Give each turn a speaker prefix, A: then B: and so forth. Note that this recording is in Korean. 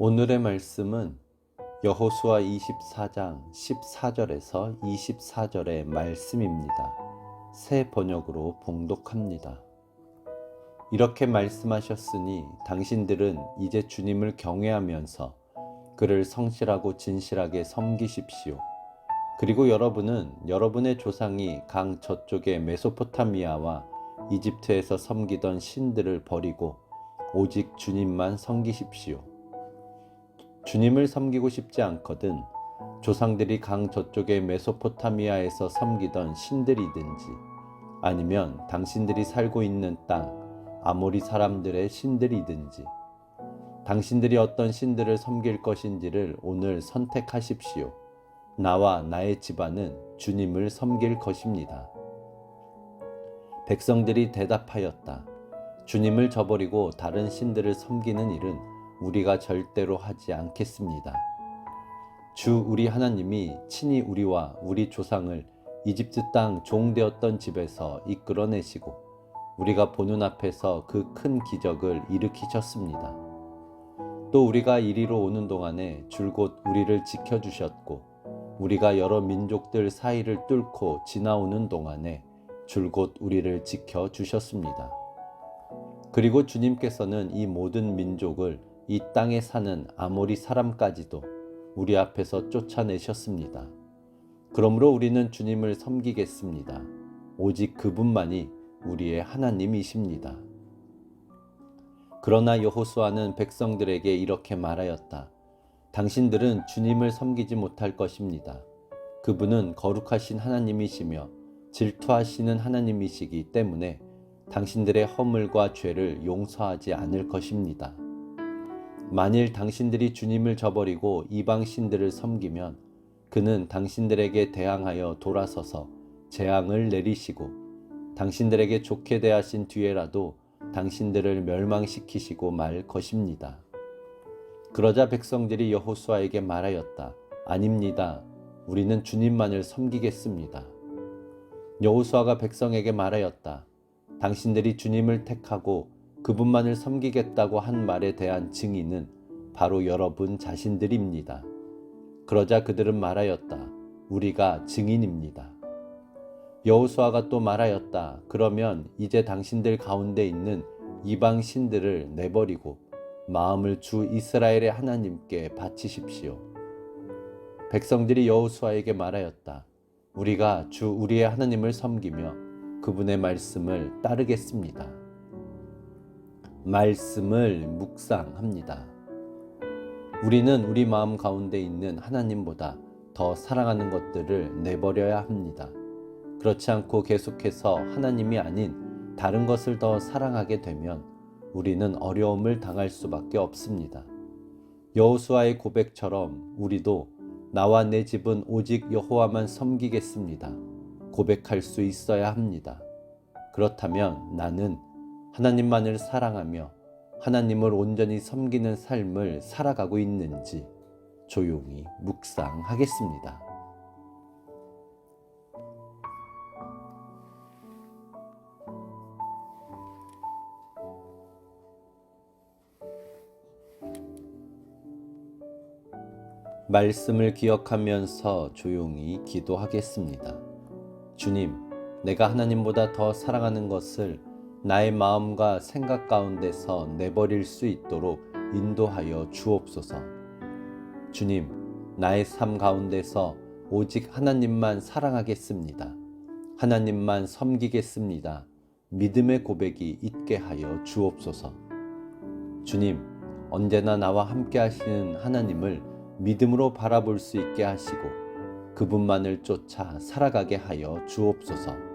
A: 오늘의 말씀은 여호수아 24장 14절에서 24절의 말씀입니다. 새 번역으로 봉독합니다. 이렇게 말씀하셨으니 당신들은 이제 주님을 경외하면서 그를 성실하고 진실하게 섬기십시오. 그리고 여러분은 여러분의 조상이 강 저쪽의 메소포타미아와 이집트에서 섬기던 신들을 버리고 오직 주님만 섬기십시오. 주님을 섬기고 싶지 않거든 조상들이 강 저쪽의 메소포타미아에서 섬기던 신들이든지 아니면 당신들이 살고 있는 땅 아모리 사람들의 신들이든지 당신들이 어떤 신들을 섬길 것인지를 오늘 선택하십시오. 나와 나의 집안은 주님을 섬길 것입니다. 백성들이 대답하였다. 주님을 저버리고 다른 신들을 섬기는 일은 우리가 절대로 하지 않겠습니다. 주 우리 하나님이 친히 우리와 우리 조상을 이집트 땅 종되었던 집에서 이끌어내시고 우리가 보는 앞에서 그 큰 기적을 일으키셨습니다. 또 우리가 이리로 오는 동안에 줄곧 우리를 지켜주셨고 우리가 여러 민족들 사이를 뚫고 지나오는 동안에 줄곧 우리를 지켜주셨습니다. 그리고 주님께서는 이 모든 민족을 이 땅에 사는 아모리 사람까지도 우리 앞에서 쫓아내셨습니다. 그러므로 우리는 주님을 섬기겠습니다. 오직 그분만이 우리의 하나님이십니다. 그러나 여호수아는 백성들에게 이렇게 말하였다. 당신들은 주님을 섬기지 못할 것입니다. 그분은 거룩하신 하나님이시며 질투하시는 하나님이시기 때문에 당신들의 허물과 죄를 용서하지 않을 것입니다. 만일 당신들이 주님을 저버리고 이방 신들을 섬기면 그는 당신들에게 대항하여 돌아서서 재앙을 내리시고 당신들에게 좋게 대하신 뒤에라도 당신들을 멸망시키시고 말 것입니다. 그러자 백성들이 여호수아에게 말하였다. 아닙니다. 우리는 주님만을 섬기겠습니다. 여호수아가 백성에게 말하였다. 당신들이 주님을 택하고 그분만을 섬기겠다고 한 말에 대한 증인은 바로 여러분 자신들입니다. 그러자 그들은 말하였다. 우리가 증인입니다. 여호수아가 또 말하였다. 그러면 이제 당신들 가운데 있는 이방 신들을 내버리고 마음을 주 이스라엘의 하나님께 바치십시오. 백성들이 여호수아에게 말하였다. 우리가 주 우리의 하나님을 섬기며 그분의 말씀을 따르겠습니다. 말씀을 묵상합니다. 우리는 우리 마음 가운데 있는 하나님보다 더 사랑하는 것들을 내버려야 합니다. 그렇지 않고 계속해서 하나님이 아닌 다른 것을 더 사랑하게 되면 우리는 어려움을 당할 수밖에 없습니다. 여호수아의 고백처럼 우리도 나와 내 집은 오직 여호와만 섬기겠습니다. 고백할 수 있어야 합니다. 그렇다면 나는 하나님만을 사랑하며 하나님을 온전히 섬기는 삶을 살아가고 있는지 조용히 묵상하겠습니다. 말씀을 기억하면서 조용히 기도하겠습니다. 주님, 내가 하나님보다 더 사랑하는 것을 나의 마음과 생각 가운데서 내버릴 수 있도록 인도하여 주옵소서. 주님, 나의 삶 가운데서 오직 하나님만 사랑하겠습니다. 하나님만 섬기겠습니다. 믿음의 고백이 있게 하여 주옵소서. 주님, 언제나 나와 함께 하시는 하나님을 믿음으로 바라볼 수 있게 하시고 그분만을 쫓아 살아가게 하여 주옵소서.